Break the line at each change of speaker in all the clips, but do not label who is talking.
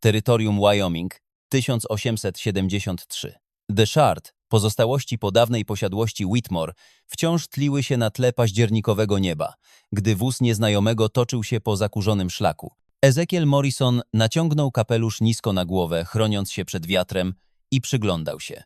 terytorium Wyoming, 1873. The Shard, pozostałości po dawnej posiadłości Whitmore, wciąż tliły się na tle październikowego nieba, gdy wóz nieznajomego toczył się po zakurzonym szlaku. Ezekiel Morrison naciągnął kapelusz nisko na głowę, chroniąc się przed wiatrem i przyglądał się.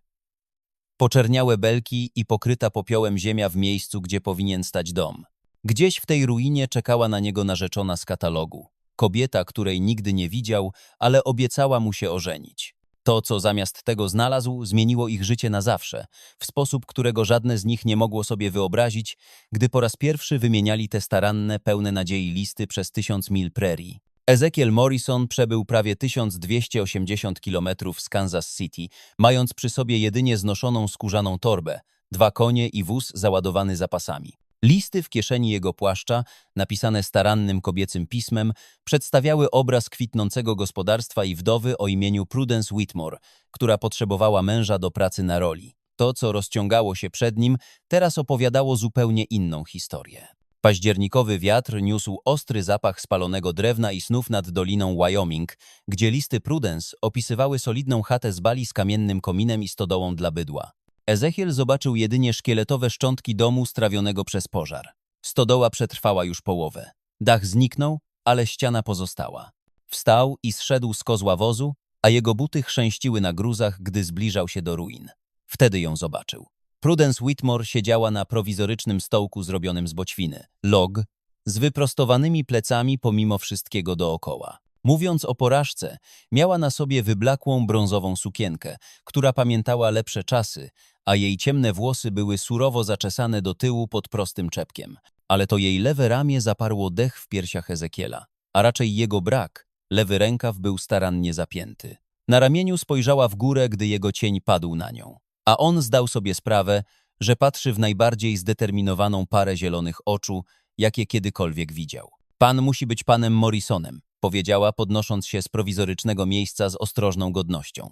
Poczerniałe belki i pokryta popiołem ziemia w miejscu, gdzie powinien stać dom. Gdzieś w tej ruinie czekała na niego narzeczona z katalogu. Kobieta, której nigdy nie widział, ale obiecała mu się ożenić. To, co zamiast tego znalazł, zmieniło ich życie na zawsze, w sposób, którego żadne z nich nie mogło sobie wyobrazić, gdy po raz pierwszy wymieniali te staranne, pełne nadziei listy przez tysiąc mil prerii. Ezekiel Morrison przebył prawie 1280 kilometrów z Kansas City, mając przy sobie jedynie znoszoną skórzaną torbę, dwa konie i wóz załadowany zapasami. Listy w kieszeni jego płaszcza, napisane starannym kobiecym pismem, przedstawiały obraz kwitnącego gospodarstwa i wdowy o imieniu Prudence Whitmore, która potrzebowała męża do pracy na roli. To, co rozciągało się przed nim, teraz opowiadało zupełnie inną historię. Październikowy wiatr niósł ostry zapach spalonego drewna i snów nad doliną Wyoming, gdzie listy Prudence opisywały solidną chatę z bali z kamiennym kominem i stodołą dla bydła. Ezechiel zobaczył jedynie szkieletowe szczątki domu strawionego przez pożar. Stodoła przetrwała już połowę. Dach zniknął, ale ściana pozostała. Wstał i zszedł z kozła wozu, a jego buty chrzęściły na gruzach, gdy zbliżał się do ruin. Wtedy ją zobaczył. Prudence Whitmore siedziała na prowizorycznym stołku zrobionym z boćwiny, log, z wyprostowanymi plecami pomimo wszystkiego dookoła. Mówiąc o porażce, miała na sobie wyblakłą brązową sukienkę, która pamiętała lepsze czasy, a jej ciemne włosy były surowo zaczesane do tyłu pod prostym czepkiem. Ale to jej lewe ramię zaparło dech w piersiach Ezekiela, a raczej jego brak, lewy rękaw był starannie zapięty. Na ramieniu spojrzała w górę, gdy jego cień padł na nią. A on zdał sobie sprawę, że patrzy w najbardziej zdeterminowaną parę zielonych oczu, jakie kiedykolwiek widział. Pan musi być panem Morrisonem, powiedziała, podnosząc się z prowizorycznego miejsca z ostrożną godnością.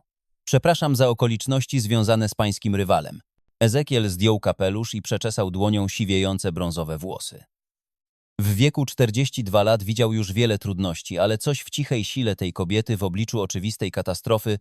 Przepraszam za okoliczności związane z pańskim rywalem. Ezekiel zdjął kapelusz i przeczesał dłonią siwiejące brązowe włosy. W wieku 42 lat widział już wiele trudności, ale coś w cichej sile tej kobiety w obliczu oczywistej katastrofy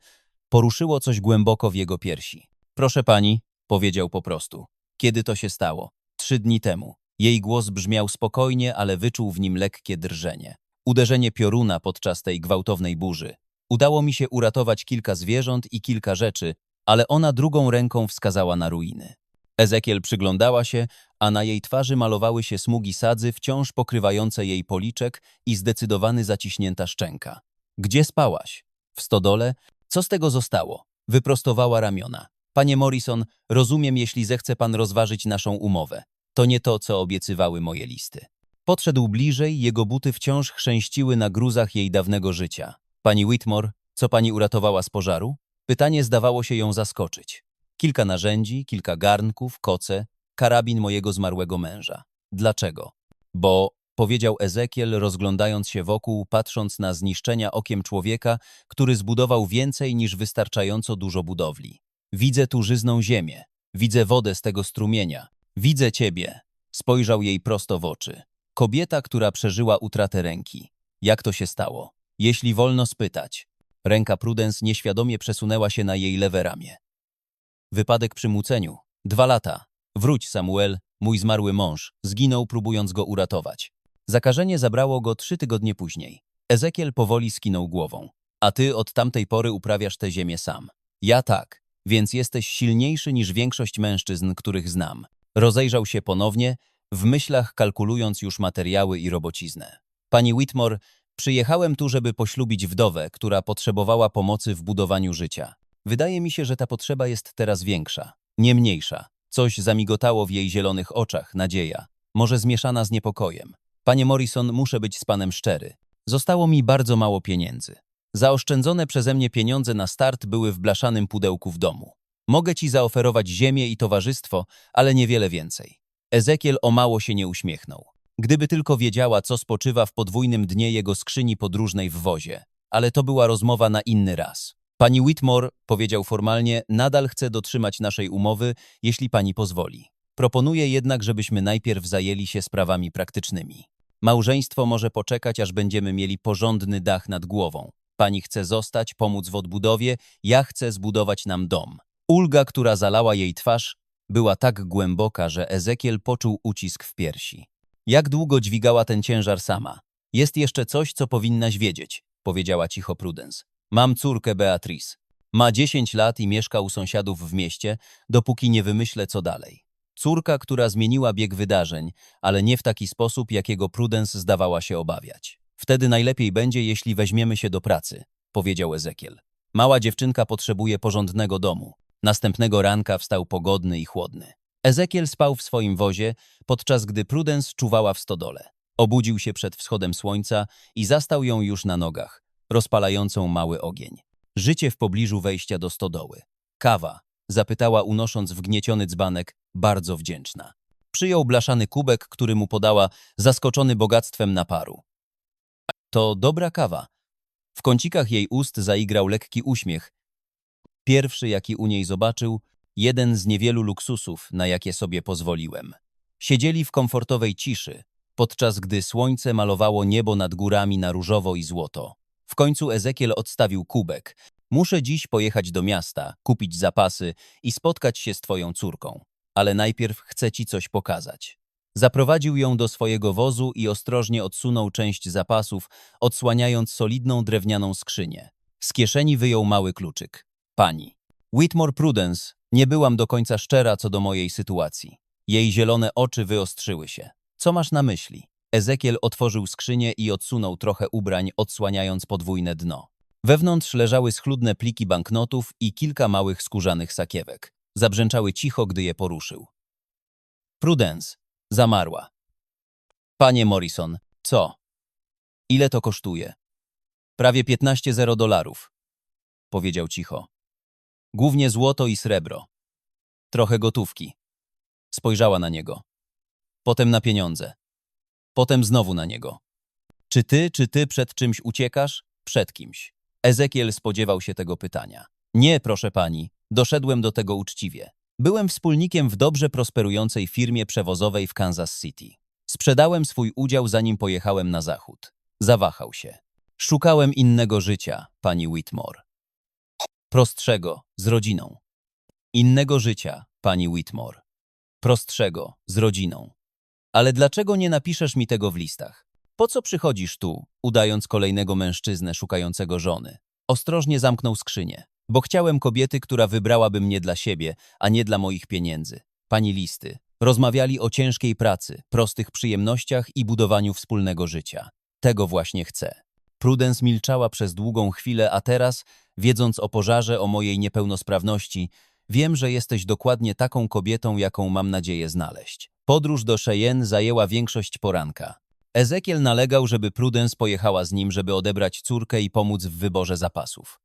poruszyło coś głęboko w jego piersi. Proszę pani, powiedział po prostu. Kiedy to się stało? Trzy dni temu. Jej głos brzmiał spokojnie, ale wyczuł w nim lekkie drżenie. Uderzenie pioruna podczas tej gwałtownej burzy. Udało mi się uratować kilka zwierząt i kilka rzeczy, ale ona drugą ręką wskazała na ruiny. Ezekiel przyglądała się, a na jej twarzy malowały się smugi sadzy wciąż pokrywające jej policzek i zdecydowany zaciśnięta szczęka. Gdzie spałaś? W stodole? Co z tego zostało? Wyprostowała ramiona. Panie Morrison, rozumiem, jeśli zechce pan rozważyć naszą umowę. To nie to, co obiecywały moje listy. Podszedł bliżej, jego buty wciąż chrzęściły na gruzach jej dawnego życia. Pani Whitmore, co pani uratowała z pożaru? Pytanie zdawało się ją zaskoczyć. Kilka narzędzi, kilka garnków, koce, karabin mojego zmarłego męża. Dlaczego? Bo, powiedział Ezekiel, rozglądając się wokół, patrząc na zniszczenia okiem człowieka, który zbudował więcej niż wystarczająco dużo budowli. Widzę tu żyzną ziemię, widzę wodę z tego strumienia, widzę ciebie. Spojrzał jej prosto w oczy. Kobieta, która przeżyła utratę ręki. Jak to się stało? Jeśli wolno spytać. Ręka Prudence nieświadomie przesunęła się na jej lewe ramię. Wypadek przy muceniu. Dwa lata. Wróć, Samuel, mój zmarły mąż. Zginął, próbując go uratować. Zakażenie zabrało go trzy tygodnie później. Ezekiel powoli skinął głową. A ty od tamtej pory uprawiasz tę ziemię sam. Ja tak, więc jesteś silniejszy niż większość mężczyzn, których znam. Rozejrzał się ponownie, w myślach kalkulując już materiały i robociznę. Pani Whitmore, przyjechałem tu, żeby poślubić wdowę, która potrzebowała pomocy w budowaniu życia. Wydaje mi się, że ta potrzeba jest teraz większa, nie mniejsza. Coś zamigotało w jej zielonych oczach, nadzieja, może zmieszana z niepokojem. Panie Morrison, muszę być z panem szczery. Zostało mi bardzo mało pieniędzy. Zaoszczędzone przeze mnie pieniądze na start były w blaszanym pudełku w domu. Mogę ci zaoferować ziemię i towarzystwo, ale niewiele więcej. Ezekiel o mało się nie uśmiechnął. Gdyby tylko wiedziała, co spoczywa w podwójnym dnie jego skrzyni podróżnej w wozie. Ale to była rozmowa na inny raz. Pani Whitmore, powiedział formalnie, nadal chce dotrzymać naszej umowy, jeśli pani pozwoli. Proponuję jednak, żebyśmy najpierw zajęli się sprawami praktycznymi. Małżeństwo może poczekać, aż będziemy mieli porządny dach nad głową. Pani chce zostać, pomóc w odbudowie, ja chcę zbudować nam dom. Ulga, która zalała jej twarz, była tak głęboka, że Ezekiel poczuł ucisk w piersi. Jak długo dźwigała ten ciężar sama? Jest jeszcze coś, co powinnaś wiedzieć, powiedziała cicho Prudence. Mam córkę Beatrice. Ma 10 lat i mieszka u sąsiadów w mieście, dopóki nie wymyślę co dalej. Córka, która zmieniła bieg wydarzeń, ale nie w taki sposób, jakiego Prudence zdawała się obawiać. Wtedy najlepiej będzie, jeśli weźmiemy się do pracy, powiedział Ezekiel. Mała dziewczynka potrzebuje porządnego domu. Następnego ranka wstał pogodny i chłodny. Ezekiel spał w swoim wozie, podczas gdy Prudence czuwała w stodole. Obudził się przed wschodem słońca i zastał ją już na nogach, rozpalającą mały ogień. Życie w pobliżu wejścia do stodoły. Kawa, zapytała unosząc wgnieciony dzbanek, bardzo wdzięczna. Przyjął blaszany kubek, który mu podała, zaskoczony bogactwem naparu. To dobra kawa. W kącikach jej ust zaigrał lekki uśmiech. Pierwszy, jaki u niej zobaczył, jeden z niewielu luksusów, na jakie sobie pozwoliłem. Siedzieli w komfortowej ciszy, podczas gdy słońce malowało niebo nad górami na różowo i złoto. W końcu Ezekiel odstawił kubek. Muszę dziś pojechać do miasta, kupić zapasy i spotkać się z twoją córką. Ale najpierw chcę ci coś pokazać. Zaprowadził ją do swojego wozu i ostrożnie odsunął część zapasów, odsłaniając solidną drewnianą skrzynię. Z kieszeni wyjął mały kluczyk. Pani. Whitmore Prudence, nie byłam do końca szczera co do mojej sytuacji. Jej zielone oczy wyostrzyły się. Co masz na myśli? Ezekiel otworzył skrzynię i odsunął trochę ubrań, odsłaniając podwójne dno. Wewnątrz leżały schludne pliki banknotów i kilka małych skórzanych sakiewek. Zabrzęczały cicho, gdy je poruszył. Prudence zamarła. Panie Morrison, co? Ile to kosztuje? Prawie 15 zero dolarów, powiedział cicho. Głównie złoto i srebro. Trochę gotówki. Spojrzała na niego. Potem na pieniądze. Potem znowu na niego. Czy ty, czy ty przed czymś uciekasz? Przed kimś. Ezekiel spodziewał się tego pytania. Nie, proszę pani, doszedłem do tego uczciwie. Byłem wspólnikiem w dobrze prosperującej firmie przewozowej w Kansas City. Sprzedałem swój udział, zanim pojechałem na zachód. Zawahał się. Szukałem innego życia, pani Whitmore. Prostszego, z rodziną. Innego życia, pani Whitmore. Prostszego, z rodziną. Ale dlaczego nie napiszesz mi tego w listach? Po co przychodzisz tu, udając kolejnego mężczyznę szukającego żony? Ostrożnie zamknął skrzynię, bo chciałem kobiety, która wybrałaby mnie dla siebie, a nie dla moich pieniędzy. Pani listy. Rozmawiali o ciężkiej pracy, prostych przyjemnościach i budowaniu wspólnego życia. Tego właśnie chcę. Prudence milczała przez długą chwilę, a teraz, wiedząc o pożarze, o mojej niepełnosprawności, wiem, że jesteś dokładnie taką kobietą, jaką mam nadzieję znaleźć. Podróż do Cheyenne zajęła większość poranka. Ezekiel nalegał, żeby Prudence pojechała z nim, żeby odebrać córkę i pomóc w wyborze zapasów.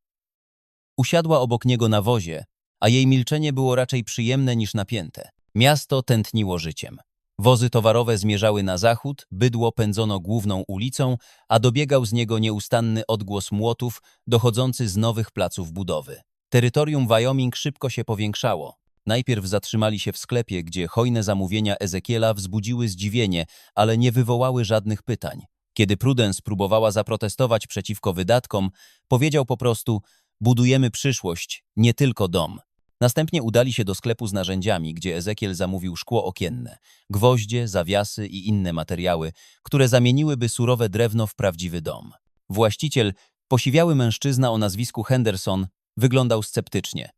Usiadła obok niego na wozie, a jej milczenie było raczej przyjemne niż napięte. Miasto tętniło życiem. Wozy towarowe zmierzały na zachód, bydło pędzono główną ulicą, a dobiegał z niego nieustanny odgłos młotów dochodzący z nowych placów budowy. Terytorium Wyoming szybko się powiększało. Najpierw zatrzymali się w sklepie, gdzie hojne zamówienia Ezekiela wzbudziły zdziwienie, ale nie wywołały żadnych pytań. Kiedy Prudence próbowała zaprotestować przeciwko wydatkom, powiedział po prostu budujemy przyszłość, nie tylko dom. Następnie udali się do sklepu z narzędziami, gdzie Ezekiel zamówił szkło okienne, gwoździe, zawiasy i inne materiały, które zamieniłyby surowe drewno w prawdziwy dom. Właściciel, posiwiały mężczyzna o nazwisku Henderson, wyglądał sceptycznie.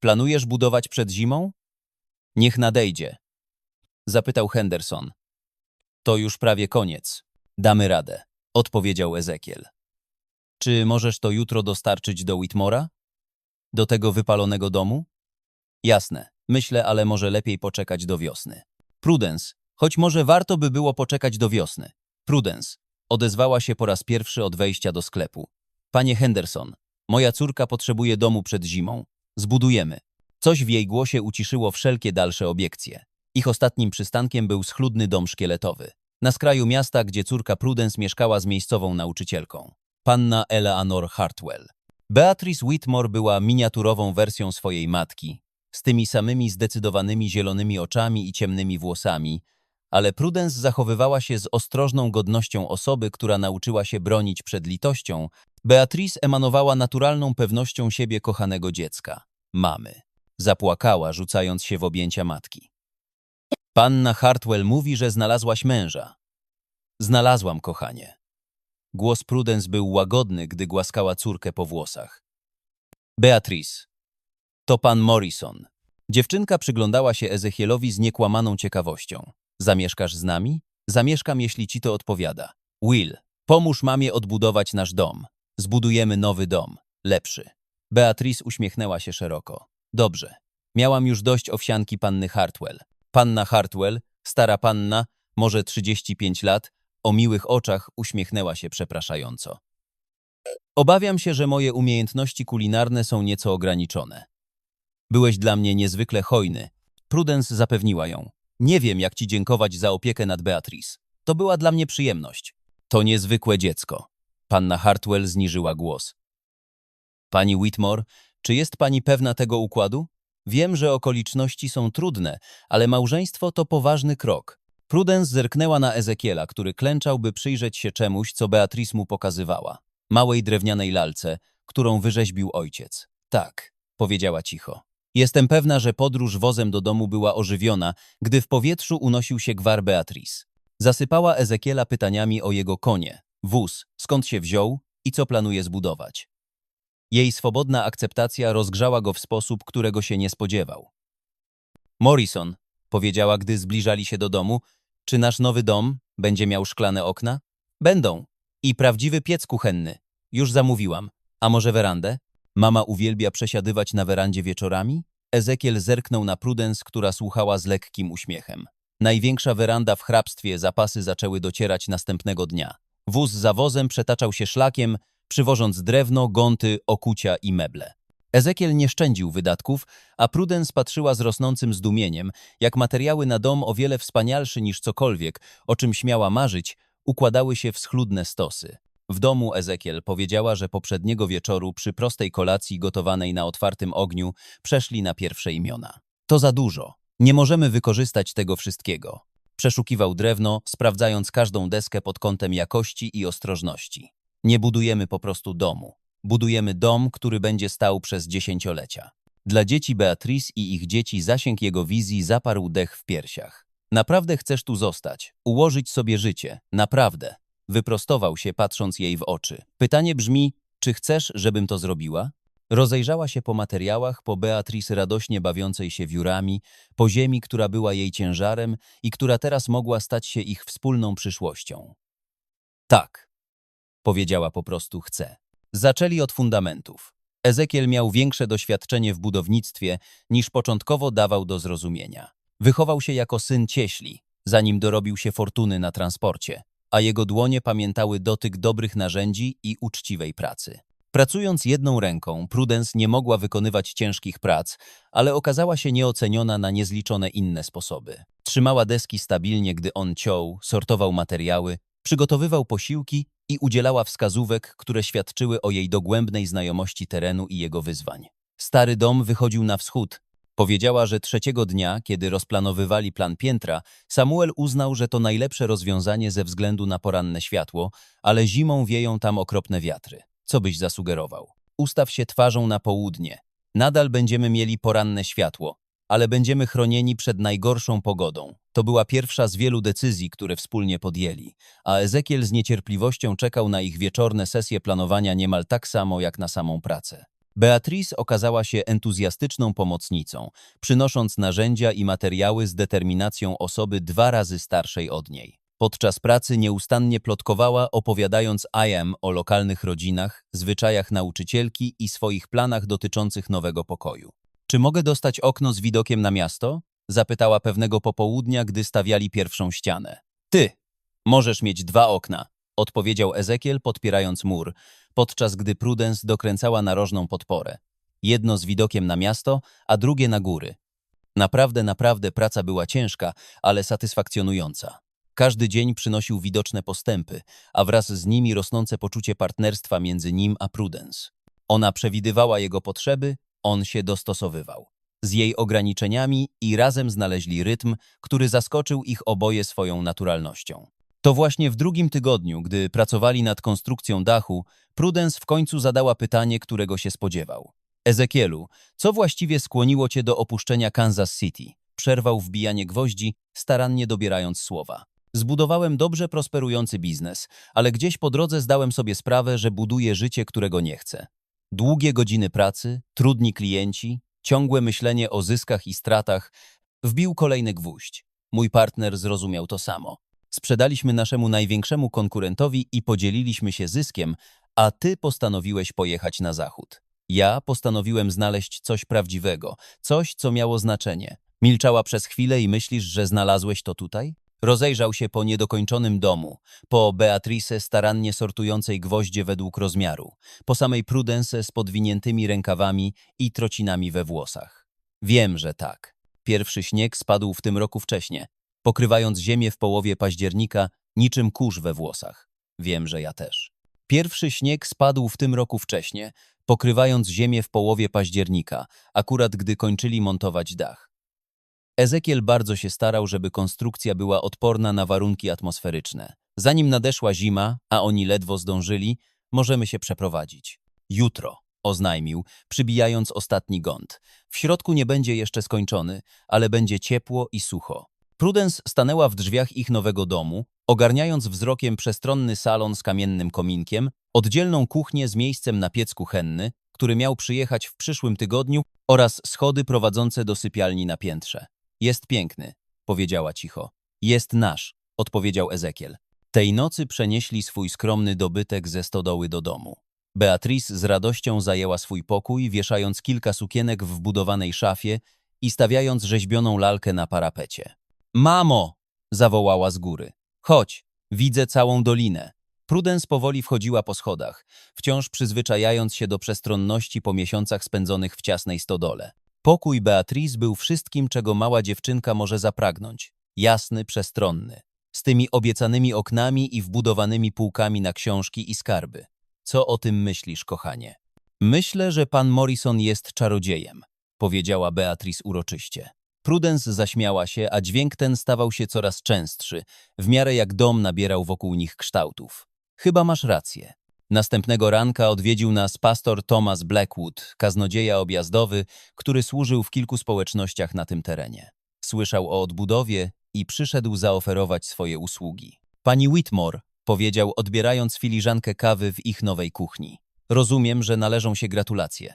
Planujesz budować przed zimą? Niech nadejdzie. Zapytał Henderson. To już prawie koniec. Damy radę, odpowiedział Ezekiel. Czy możesz to jutro dostarczyć do Whitmora? Do tego wypalonego domu? Jasne, myślę, ale może lepiej poczekać do wiosny. Prudence, choć może warto by było poczekać do wiosny. Prudence, odezwała się po raz pierwszy od wejścia do sklepu. Panie Henderson, moja córka potrzebuje domu przed zimą. Zbudujemy. Coś w jej głosie uciszyło wszelkie dalsze obiekcje. Ich ostatnim przystankiem był schludny dom szkieletowy. Na skraju miasta, gdzie córka Prudence mieszkała z miejscową nauczycielką. Panna Eleanor Hartwell. Beatrice Whitmore była miniaturową wersją swojej matki, z tymi samymi zdecydowanymi zielonymi oczami i ciemnymi włosami, ale Prudence zachowywała się z ostrożną godnością osoby, która nauczyła się bronić przed litością, Beatrice emanowała naturalną pewnością siebie kochanego dziecka, mamy. Zapłakała, rzucając się w objęcia matki. Panna Hartwell mówi, że znalazłaś męża. Znalazłam, kochanie. Głos Prudence był łagodny, gdy głaskała córkę po włosach. Beatrice, to pan Morrison. Dziewczynka przyglądała się Ezechielowi z niekłamaną ciekawością. Zamieszkasz z nami? Zamieszkam, jeśli ci to odpowiada. Will, pomóż mamie odbudować nasz dom. Zbudujemy nowy dom, lepszy. Beatrice uśmiechnęła się szeroko. Dobrze. Miałam już dość owsianki panny Hartwell. Panna Hartwell, stara panna, może 35 lat, o miłych oczach uśmiechnęła się przepraszająco. Obawiam się, że moje umiejętności kulinarne są nieco ograniczone. Byłeś dla mnie niezwykle hojny. Prudence zapewniła ją. Nie wiem, jak ci dziękować za opiekę nad Beatrice. To była dla mnie przyjemność. To niezwykłe dziecko. Panna Hartwell zniżyła głos. Pani Whitmore, czy jest pani pewna tego układu? Wiem, że okoliczności są trudne, ale małżeństwo to poważny krok. Prudence zerknęła na Ezekiela, który klęczał, by przyjrzeć się czemuś, co Beatrice mu pokazywała. Małej drewnianej lalce, którą wyrzeźbił ojciec. Tak, powiedziała cicho. Jestem pewna, że podróż wozem do domu była ożywiona, gdy w powietrzu unosił się gwar Beatrice. Zasypała Ezekiela pytaniami o jego konie, wóz, skąd się wziął i co planuje zbudować. Jej swobodna akceptacja rozgrzała go w sposób, którego się nie spodziewał. Morrison, powiedziała, gdy zbliżali się do domu, czy nasz nowy dom będzie miał szklane okna? Będą. I prawdziwy piec kuchenny. Już zamówiłam. A może werandę? Mama uwielbia przesiadywać na werandzie wieczorami? Ezekiel zerknął na Prudence, która słuchała z lekkim uśmiechem. Największa weranda w hrabstwie zapasy zaczęły docierać następnego dnia. Wóz za wozem przetaczał się szlakiem, przywożąc drewno, gonty, okucia i meble. Ezekiel nie szczędził wydatków, a Prudence patrzyła z rosnącym zdumieniem, jak materiały na dom o wiele wspanialszy niż cokolwiek, o czym śmiała marzyć, układały się w schludne stosy. W domu Ezekiel powiedziała, że poprzedniego wieczoru przy prostej kolacji gotowanej na otwartym ogniu przeszli na pierwsze imiona. To za dużo. Nie możemy wykorzystać tego wszystkiego. Przeszukiwał drewno, sprawdzając każdą deskę pod kątem jakości i ostrożności. Nie budujemy po prostu domu. Budujemy dom, który będzie stał przez dziesięciolecia. Dla dzieci Beatrice i ich dzieci zasięg jego wizji zaparł dech w piersiach. Naprawdę chcesz tu zostać, ułożyć sobie życie, naprawdę. Wyprostował się, patrząc jej w oczy. Pytanie brzmi, czy chcesz, żebym to zrobiła? Rozejrzała się po materiałach, po Beatrice radośnie bawiącej się wiórami, po ziemi, która była jej ciężarem i która teraz mogła stać się ich wspólną przyszłością. Tak, powiedziała po prostu chcę. Zaczęli od fundamentów. Ezekiel miał większe doświadczenie w budownictwie niż początkowo dawał do zrozumienia. Wychował się jako syn cieśli, zanim dorobił się fortuny na transporcie, a jego dłonie pamiętały dotyk dobrych narzędzi i uczciwej pracy. Pracując jedną ręką, Prudence nie mogła wykonywać ciężkich prac, ale okazała się nieoceniona na niezliczone inne sposoby. Trzymała deski stabilnie, gdy on ciął, sortował materiały, przygotowywał posiłki i udzielała wskazówek, które świadczyły o jej dogłębnej znajomości terenu i jego wyzwań. Stary dom wychodził na wschód. Powiedziała, że trzeciego dnia, kiedy rozplanowywali plan piętra, Samuel uznał, że to najlepsze rozwiązanie ze względu na poranne światło, ale zimą wieją tam okropne wiatry. Co byś zasugerował? Ustaw się twarzą na południe. Nadal będziemy mieli poranne światło, ale będziemy chronieni przed najgorszą pogodą. To była pierwsza z wielu decyzji, które wspólnie podjęli, a Ezekiel z niecierpliwością czekał na ich wieczorne sesje planowania niemal tak samo jak na samą pracę. Beatrice okazała się entuzjastyczną pomocnicą, przynosząc narzędzia i materiały z determinacją osoby dwa razy starszej od niej. Podczas pracy nieustannie plotkowała, opowiadając IM o lokalnych rodzinach, zwyczajach nauczycielki i swoich planach dotyczących nowego pokoju. Czy mogę dostać okno z widokiem na miasto? Zapytała pewnego popołudnia, gdy stawiali pierwszą ścianę. Ty, możesz mieć dwa okna, odpowiedział Ezekiel, podpierając mur, podczas gdy Prudence dokręcała narożną podporę. Jedno z widokiem na miasto, a drugie na góry. Naprawdę, naprawdę praca była ciężka, ale satysfakcjonująca. Każdy dzień przynosił widoczne postępy, a wraz z nimi rosnące poczucie partnerstwa między nim a Prudence. Ona przewidywała jego potrzeby, on się dostosowywał. Z jej ograniczeniami i razem znaleźli rytm, który zaskoczył ich oboje swoją naturalnością. To właśnie w drugim tygodniu, gdy pracowali nad konstrukcją dachu, Prudence w końcu zadała pytanie, którego się spodziewał. Ezekielu, co właściwie skłoniło cię do opuszczenia Kansas City? Przerwał wbijanie gwoździ, starannie dobierając słowa. Zbudowałem dobrze prosperujący biznes, ale gdzieś po drodze zdałem sobie sprawę, że buduję życie, którego nie chcę. Długie godziny pracy, trudni klienci, ciągłe myślenie o zyskach i stratach wbił kolejny gwóźdź. Mój partner zrozumiał to samo. Sprzedaliśmy naszemu największemu konkurentowi i podzieliliśmy się zyskiem, a ty postanowiłeś pojechać na zachód. Ja postanowiłem znaleźć coś prawdziwego, coś, co miało znaczenie. Milczała przez chwilę i myślisz, że znalazłeś to tutaj? Rozejrzał się po niedokończonym domu, po Beatrice starannie sortującej gwoździe według rozmiaru, po samej Prudence z podwiniętymi rękawami i trocinami we włosach. Wiem, że tak. Pierwszy śnieg spadł w tym roku wcześnie, pokrywając ziemię w połowie października niczym kurz we włosach. Wiem, że ja też. Pierwszy śnieg spadł w tym roku wcześnie, pokrywając ziemię w połowie października, akurat gdy kończyli montować dach. Ezekiel bardzo się starał, żeby konstrukcja była odporna na warunki atmosferyczne. Zanim nadeszła zima, a oni ledwo zdążyli, możemy się przeprowadzić. Jutro, oznajmił, przybijając ostatni gąd. W środku nie będzie jeszcze skończony, ale będzie ciepło i sucho. Prudence stanęła w drzwiach ich nowego domu, ogarniając wzrokiem przestronny salon z kamiennym kominkiem, oddzielną kuchnię z miejscem na piec kuchenny, który miał przyjechać w przyszłym tygodniu oraz schody prowadzące do sypialni na piętrze. Jest piękny, powiedziała cicho. Jest nasz, odpowiedział Ezekiel. Tej nocy przenieśli swój skromny dobytek ze stodoły do domu. Beatrice z radością zajęła swój pokój, wieszając kilka sukienek w wbudowanej szafie i stawiając rzeźbioną lalkę na parapecie. Mamo! zawołała z góry. Chodź, widzę całą dolinę. Prudence powoli wchodziła po schodach, wciąż przyzwyczajając się do przestronności po miesiącach spędzonych w ciasnej stodole. Pokój Beatrice był wszystkim, czego mała dziewczynka może zapragnąć. Jasny, przestronny. Z tymi obiecanymi oknami i wbudowanymi półkami na książki i skarby. Co o tym myślisz, kochanie? Myślę, że pan Morrison jest czarodziejem, powiedziała Beatrice uroczyście. Prudence zaśmiała się, a dźwięk ten stawał się coraz częstszy, w miarę jak dom nabierał wokół nich kształtów. Chyba masz rację. Następnego ranka odwiedził nas pastor Thomas Blackwood, kaznodzieja objazdowy, który służył w kilku społecznościach na tym terenie. Słyszał o odbudowie i przyszedł zaoferować swoje usługi. Pani Whitmore, powiedział, odbierając filiżankę kawy w ich nowej kuchni. Rozumiem, że należą się gratulacje.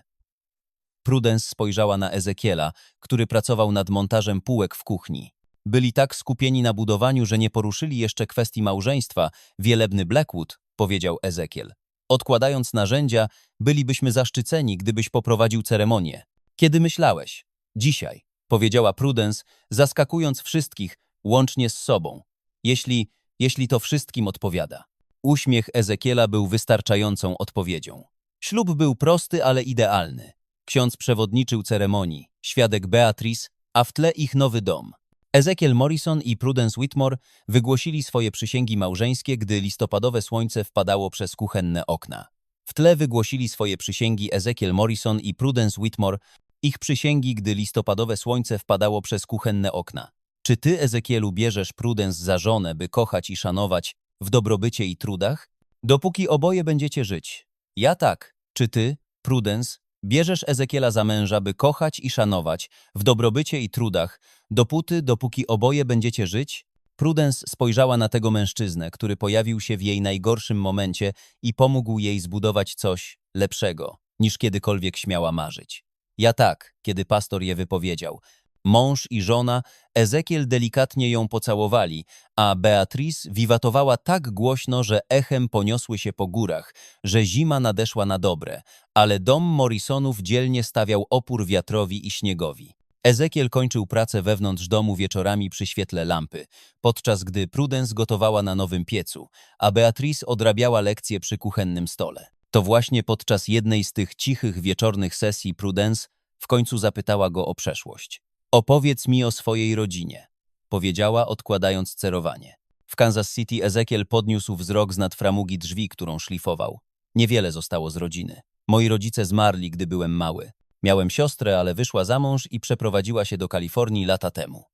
Prudence spojrzała na Ezekiela, który pracował nad montażem półek w kuchni. Byli tak skupieni na budowaniu, że nie poruszyli jeszcze kwestii małżeństwa, wielebny Blackwood, powiedział Ezekiel. Odkładając narzędzia, bylibyśmy zaszczyceni, gdybyś poprowadził ceremonię. Kiedy myślałeś? Dzisiaj, powiedziała Prudence, zaskakując wszystkich, łącznie z sobą. Jeśli, jeśli to wszystkim odpowiada. Uśmiech Ezekiela był wystarczającą odpowiedzią. Ślub był prosty, ale idealny. Ksiądz przewodniczył ceremonii, świadek Beatrice, a w tle ich nowy dom. Ezekiel Morrison i Prudence Whitmore wygłosili swoje przysięgi małżeńskie, gdy listopadowe słońce wpadało przez kuchenne okna. W tle wygłosili swoje przysięgi Ezekiel Morrison i Prudence Whitmore, ich przysięgi, gdy listopadowe słońce wpadało przez kuchenne okna. Czy ty, Ezekielu, bierzesz Prudence za żonę, by kochać i szanować w dobrobycie i trudach? Dopóki oboje będziecie żyć. Ja tak. Czy ty, Prudence, Bierzesz Ezekiela za męża, by kochać i szanować w dobrobycie i trudach, dopóty, dopóki oboje będziecie żyć? Prudence spojrzała na tego mężczyznę, który pojawił się w jej najgorszym momencie i pomógł jej zbudować coś lepszego, niż kiedykolwiek śmiała marzyć. Ja tak, kiedy pastor je wypowiedział, Mąż i żona, Ezekiel delikatnie ją pocałowali, a Beatrice wiwatowała tak głośno, że echem poniosły się po górach, że zima nadeszła na dobre, ale dom Morrisonów dzielnie stawiał opór wiatrowi i śniegowi. Ezekiel kończył pracę wewnątrz domu wieczorami przy świetle lampy, podczas gdy Prudence gotowała na nowym piecu, a Beatrice odrabiała lekcje przy kuchennym stole. To właśnie podczas jednej z tych cichych wieczornych sesji Prudence w końcu zapytała go o przeszłość. Opowiedz mi o swojej rodzinie, powiedziała, odkładając cerowanie. W Kansas City Ezekiel podniósł wzrok z nad framugi drzwi, którą szlifował. Niewiele zostało z rodziny. Moi rodzice zmarli, gdy byłem mały. Miałem siostrę, ale wyszła za mąż i przeprowadziła się do Kalifornii lata temu.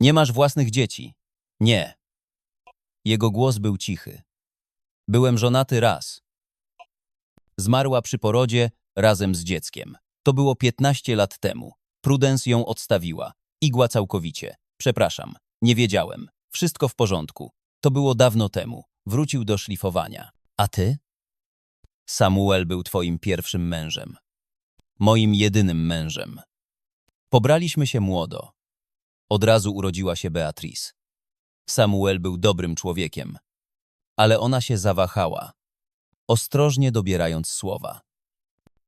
Nie masz własnych dzieci? Nie. Jego głos był cichy. Byłem żonaty raz. Zmarła przy porodzie razem z dzieckiem. To było 15 lat temu. Prudence ją odstawiła. Igła całkowicie. Przepraszam, nie wiedziałem. Wszystko w porządku. To było dawno temu. Wrócił do szlifowania. A ty? Samuel był twoim pierwszym mężem. Moim jedynym mężem. Pobraliśmy się młodo. Od razu urodziła się Beatrice. Samuel był dobrym człowiekiem, ale ona się zawahała, ostrożnie dobierając słowa.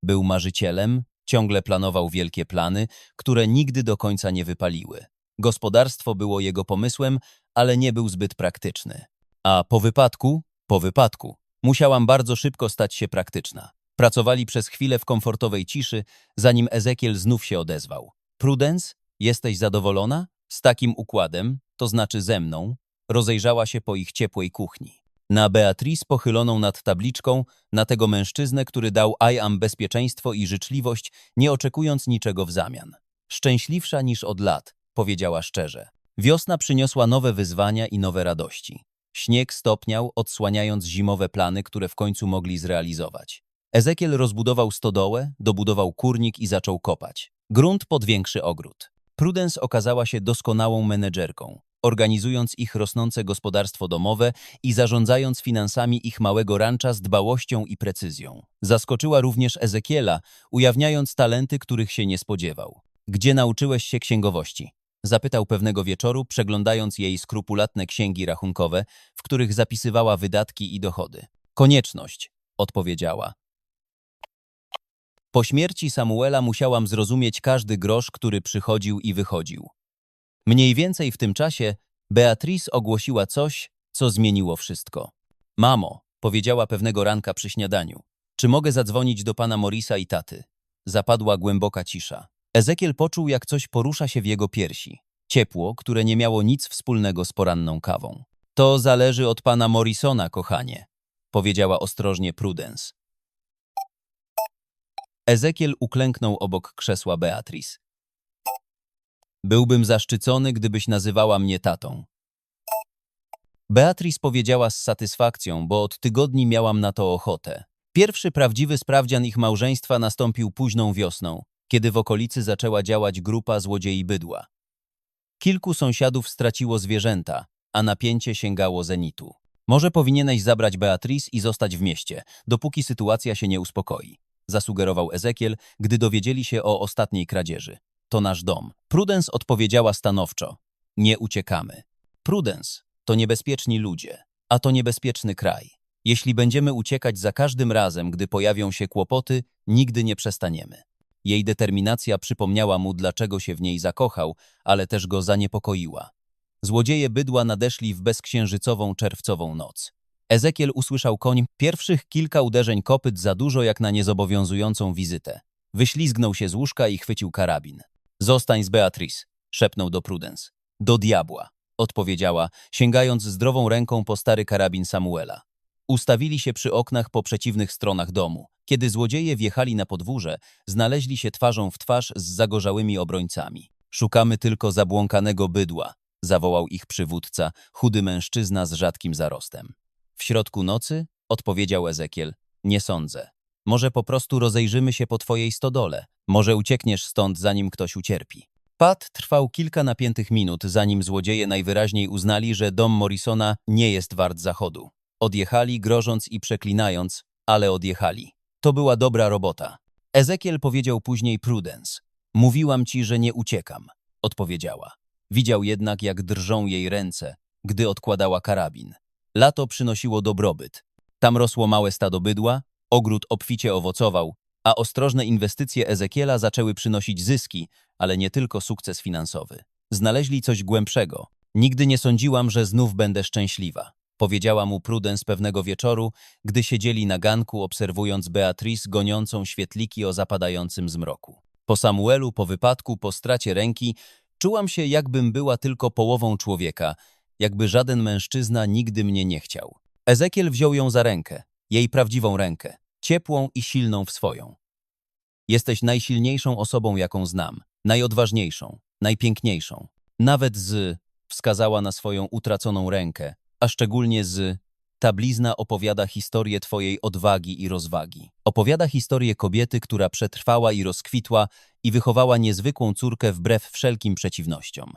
Był marzycielem, ciągle planował wielkie plany, które nigdy do końca nie wypaliły. Gospodarstwo było jego pomysłem, ale nie był zbyt praktyczny. A po wypadku, po wypadku, musiałam bardzo szybko stać się praktyczna. Pracowali przez chwilę w komfortowej ciszy, zanim Ezekiel znów się odezwał. Prudence, jesteś zadowolona? Z takim układem, to znaczy ze mną, rozejrzała się po ich ciepłej kuchni. Na Beatrice pochyloną nad tabliczką, na tego mężczyznę, który dał Iam bezpieczeństwo i życzliwość, nie oczekując niczego w zamian. Szczęśliwsza niż od lat, powiedziała szczerze. Wiosna przyniosła nowe wyzwania i nowe radości. Śnieg stopniał, odsłaniając zimowe plany, które w końcu mogli zrealizować. Ezekiel rozbudował stodołę, dobudował kurnik i zaczął kopać. Grunt pod większy ogród. Prudence okazała się doskonałą menedżerką, organizując ich rosnące gospodarstwo domowe i zarządzając finansami ich małego rancza z dbałością i precyzją. Zaskoczyła również Ezekiela, ujawniając talenty, których się nie spodziewał. Gdzie nauczyłeś się księgowości? Zapytał pewnego wieczoru, przeglądając jej skrupulatne księgi rachunkowe, w których zapisywała wydatki i dochody. Konieczność, odpowiedziała. Po śmierci Samuela musiałam zrozumieć każdy grosz, który przychodził i wychodził. Mniej więcej w tym czasie Beatrice ogłosiła coś, co zmieniło wszystko. Mamo, powiedziała pewnego ranka przy śniadaniu, czy mogę zadzwonić do pana Morisa i taty? Zapadła głęboka cisza. Ezekiel poczuł, jak coś porusza się w jego piersi. Ciepło, które nie miało nic wspólnego z poranną kawą. To zależy od pana Morrisona, kochanie, powiedziała ostrożnie Prudence. Ezekiel uklęknął obok krzesła Beatrice. Byłbym zaszczycony, gdybyś nazywała mnie tatą. Beatrice powiedziała z satysfakcją, bo od tygodni miałam na to ochotę. Pierwszy prawdziwy sprawdzian ich małżeństwa nastąpił późną wiosną, kiedy w okolicy zaczęła działać grupa złodziei bydła. Kilku sąsiadów straciło zwierzęta, a napięcie sięgało zenitu. Może powinieneś zabrać Beatrice i zostać w mieście, dopóki sytuacja się nie uspokoi zasugerował Ezekiel, gdy dowiedzieli się o ostatniej kradzieży. To nasz dom. Prudence odpowiedziała stanowczo. Nie uciekamy. Prudence to niebezpieczni ludzie, a to niebezpieczny kraj. Jeśli będziemy uciekać za każdym razem, gdy pojawią się kłopoty, nigdy nie przestaniemy. Jej determinacja przypomniała mu, dlaczego się w niej zakochał, ale też go zaniepokoiła. Złodzieje bydła nadeszli w bezksiężycową czerwcową noc. Ezekiel usłyszał koń pierwszych kilka uderzeń kopyt za dużo jak na niezobowiązującą wizytę. Wyślizgnął się z łóżka i chwycił karabin. Zostań z Beatrice, szepnął do Prudence. Do diabła, odpowiedziała, sięgając zdrową ręką po stary karabin Samuela. Ustawili się przy oknach po przeciwnych stronach domu. Kiedy złodzieje wjechali na podwórze, znaleźli się twarzą w twarz z zagorzałymi obrońcami. Szukamy tylko zabłąkanego bydła, zawołał ich przywódca, chudy mężczyzna z rzadkim zarostem. W środku nocy? Odpowiedział Ezekiel. Nie sądzę. Może po prostu rozejrzymy się po twojej stodole. Może uciekniesz stąd, zanim ktoś ucierpi. Pad trwał kilka napiętych minut, zanim złodzieje najwyraźniej uznali, że dom Morrisona nie jest wart zachodu. Odjechali, grożąc i przeklinając, ale odjechali. To była dobra robota. Ezekiel powiedział później Prudence. Mówiłam ci, że nie uciekam, odpowiedziała. Widział jednak, jak drżą jej ręce, gdy odkładała karabin. Lato przynosiło dobrobyt. Tam rosło małe stado bydła, ogród obficie owocował, a ostrożne inwestycje Ezekiela zaczęły przynosić zyski, ale nie tylko sukces finansowy. Znaleźli coś głębszego. Nigdy nie sądziłam, że znów będę szczęśliwa. Powiedziała mu Prudence pewnego wieczoru, gdy siedzieli na ganku obserwując Beatrice goniącą świetliki o zapadającym zmroku. Po Samuelu, po wypadku, po stracie ręki, czułam się jakbym była tylko połową człowieka, jakby żaden mężczyzna nigdy mnie nie chciał. Ezekiel wziął ją za rękę, jej prawdziwą rękę, ciepłą i silną w swoją. Jesteś najsilniejszą osobą, jaką znam, najodważniejszą, najpiękniejszą. Nawet z, wskazała na swoją utraconą rękę, a szczególnie z Ta blizna opowiada historię twojej odwagi i rozwagi. Opowiada historię kobiety, która przetrwała i rozkwitła i wychowała niezwykłą córkę wbrew wszelkim przeciwnościom.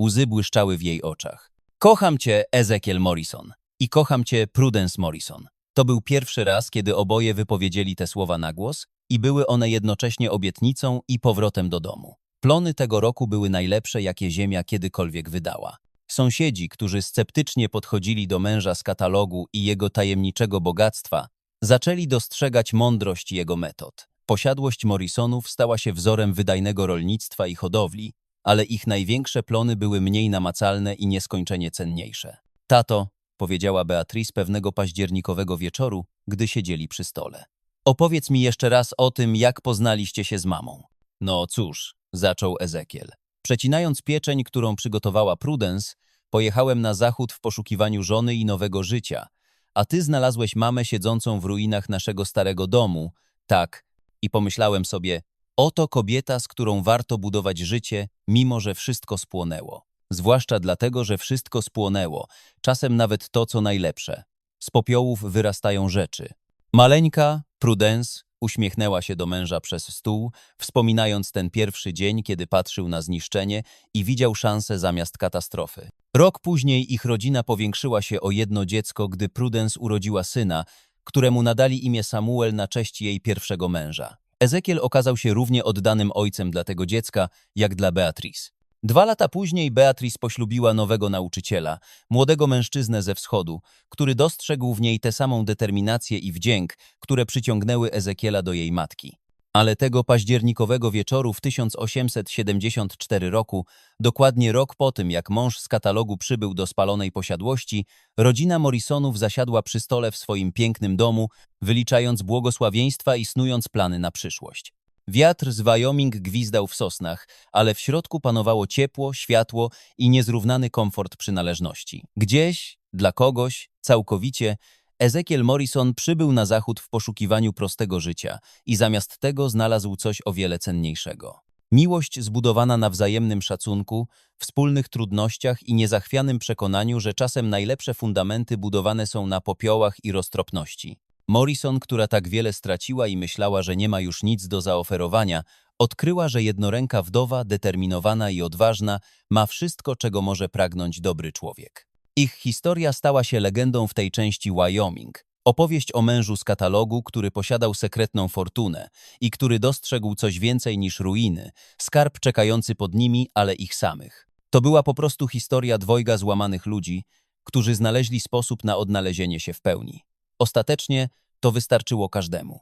Łzy błyszczały w jej oczach. Kocham cię, Ezekiel Morrison. I kocham cię, Prudence Morrison. To był pierwszy raz, kiedy oboje wypowiedzieli te słowa na głos i były one jednocześnie obietnicą i powrotem do domu. Plony tego roku były najlepsze, jakie Ziemia kiedykolwiek wydała. Sąsiedzi, którzy sceptycznie podchodzili do męża z katalogu i jego tajemniczego bogactwa, zaczęli dostrzegać mądrość jego metod. Posiadłość Morrisonów stała się wzorem wydajnego rolnictwa i hodowli, ale ich największe plony były mniej namacalne i nieskończenie cenniejsze. Tato, powiedziała Beatrice pewnego październikowego wieczoru, gdy siedzieli przy stole. Opowiedz mi jeszcze raz o tym, jak poznaliście się z mamą. No cóż, zaczął Ezekiel. Przecinając pieczeń, którą przygotowała Prudence, pojechałem na zachód w poszukiwaniu żony i nowego życia, a ty znalazłeś mamę siedzącą w ruinach naszego starego domu, tak, i pomyślałem sobie, oto kobieta, z którą warto budować życie, mimo że wszystko spłonęło. Zwłaszcza dlatego, że wszystko spłonęło, czasem nawet to, co najlepsze. Z popiołów wyrastają rzeczy. Maleńka, Prudence, uśmiechnęła się do męża przez stół, wspominając ten pierwszy dzień, kiedy patrzył na zniszczenie i widział szansę zamiast katastrofy. Rok później ich rodzina powiększyła się o jedno dziecko, gdy Prudence urodziła syna, któremu nadali imię Samuel na cześć jej pierwszego męża. Ezekiel okazał się równie oddanym ojcem dla tego dziecka, jak dla Beatrice. Dwa lata później Beatrice poślubiła nowego nauczyciela, młodego mężczyznę ze wschodu, który dostrzegł w niej tę samą determinację i wdzięk, które przyciągnęły Ezekiela do jej matki. Ale tego październikowego wieczoru w 1874 roku, dokładnie rok po tym, jak mąż z katalogu przybył do spalonej posiadłości, rodzina Morrisonów zasiadła przy stole w swoim pięknym domu, wyliczając błogosławieństwa i snując plany na przyszłość. Wiatr z Wyoming gwizdał w sosnach, ale w środku panowało ciepło, światło i niezrównany komfort przynależności. Gdzieś, dla kogoś, całkowicie, Ezekiel Morrison przybył na zachód w poszukiwaniu prostego życia i zamiast tego znalazł coś o wiele cenniejszego. Miłość zbudowana na wzajemnym szacunku, wspólnych trudnościach i niezachwianym przekonaniu, że czasem najlepsze fundamenty budowane są na popiołach i roztropności. Morrison, która tak wiele straciła i myślała, że nie ma już nic do zaoferowania, odkryła, że jednoręka wdowa, determinowana i odważna, ma wszystko, czego może pragnąć dobry człowiek. Ich historia stała się legendą w tej części Wyoming. Opowieść o mężu z katalogu, który posiadał sekretną fortunę i który dostrzegł coś więcej niż ruiny, skarb czekający pod nimi, ale ich samych. To była po prostu historia dwojga złamanych ludzi, którzy znaleźli sposób na odnalezienie się w pełni. Ostatecznie to wystarczyło każdemu.